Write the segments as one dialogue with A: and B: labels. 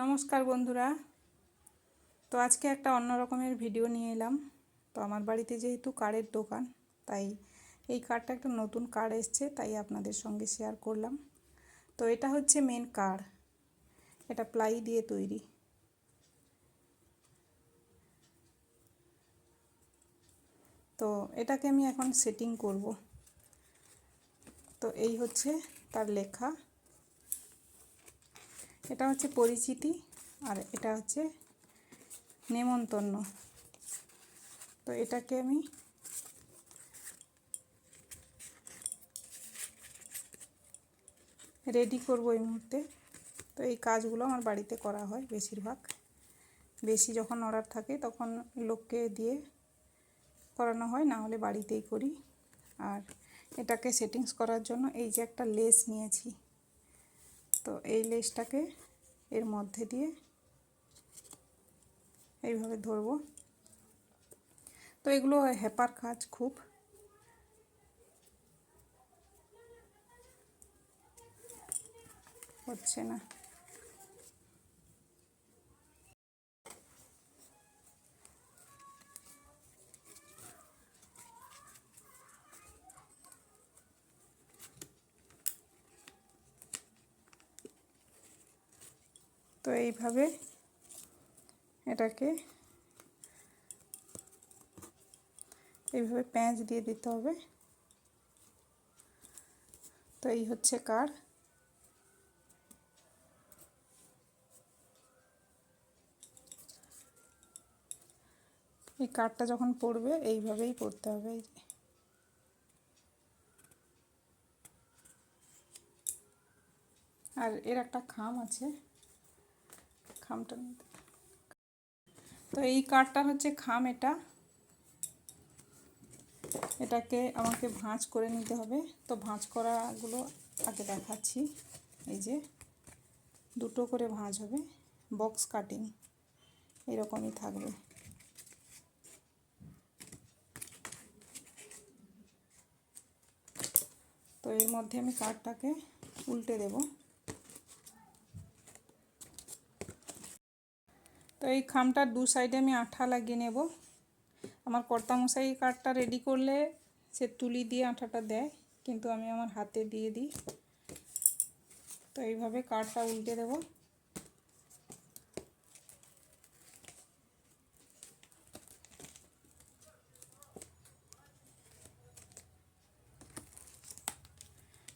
A: নমস্কার বন্ধুরা। তো আজকে একটা অন্য রকমের ভিডিও নিয়ে এলাম। তো আমার বাড়িতে যেহেতু কার্ডের দোকান, তাই এই কার্ডটা একটা নতুন কার্ড এসছে, তাই আপনাদের সঙ্গে শেয়ার করলাম। তো এটা হচ্ছে মেন কার্ড এটা প্লাই দিয়ে তৈরি। তো এটাকে আমি এখন সেটিং করব। তো এই হচ্ছে তার লেখা। এটা হচ্ছে পরিচিতি আর এটা হচ্ছে নেমন্তন্ন। তো এটাকে আমি রেডি করব এই মুহূর্তে। তো এই কাজগুলো আমার বাড়িতে করা হয় বেশিরভাগ। বেশি যখন অর্ডার থাকে তখন লোককে দিয়ে করানো হয়, না হলে বাড়িতেই করি। আর এটাকে সেটিংস করার জন্য এই যে একটা লেস নিয়েছি। তো এই লেসটাকে এর মধ্যে দিয়ে এইভাবে ধরবো। তো এগুলো হেপার কাজ খুব। হচ্ছে না। তো এইভাবে এটাকে এইভাবে প্যাঁচ দিয়ে দিতে হবে। তো এই হচ্ছে কার। এই কার্ডটা যখন পড়বে, এইভাবেই পড়তে হবে। আর এর একটা খাম আছে। খামটা তো এই কার্ডটার হচ্ছে খাম এটা। এটাকে আমাকে ভাঁজ করে নিতে হবে। তো ভাঁজ করাগুলো আগে দেখাচ্ছি। এই যে দুটো করে ভাঁজ হবে। বক্স কাটিং এরকমই থাকবে। তো এর মধ্যে আমি কার্ডটাকে উল্টে দেবো। তো এই খামটার দু সাইডে আমি আঠা লাগিয়ে নেব। আমার কর্তামশাই কাঠটা রেডি করলে সে তুলি দিয়ে আঠাটা দেয়, কিন্তু আমি আমার হাতে দিয়ে দিই। তো এইভাবে কাঠটা উল্টে দেব।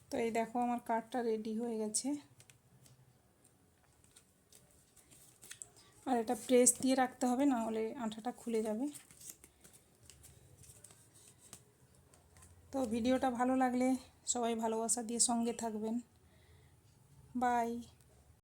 A: তো এই দেখো আমার কাঠটা রেডি হয়ে গেছে। আর এটা প্রেস দিয়ে রাখতে হবে, না হলে আঠাটা খুলে যাবে। তো ভিডিওটা ভালো লাগলে সবাই ভালোবাসা দিয়ে সঙ্গে থাকবেন। বাই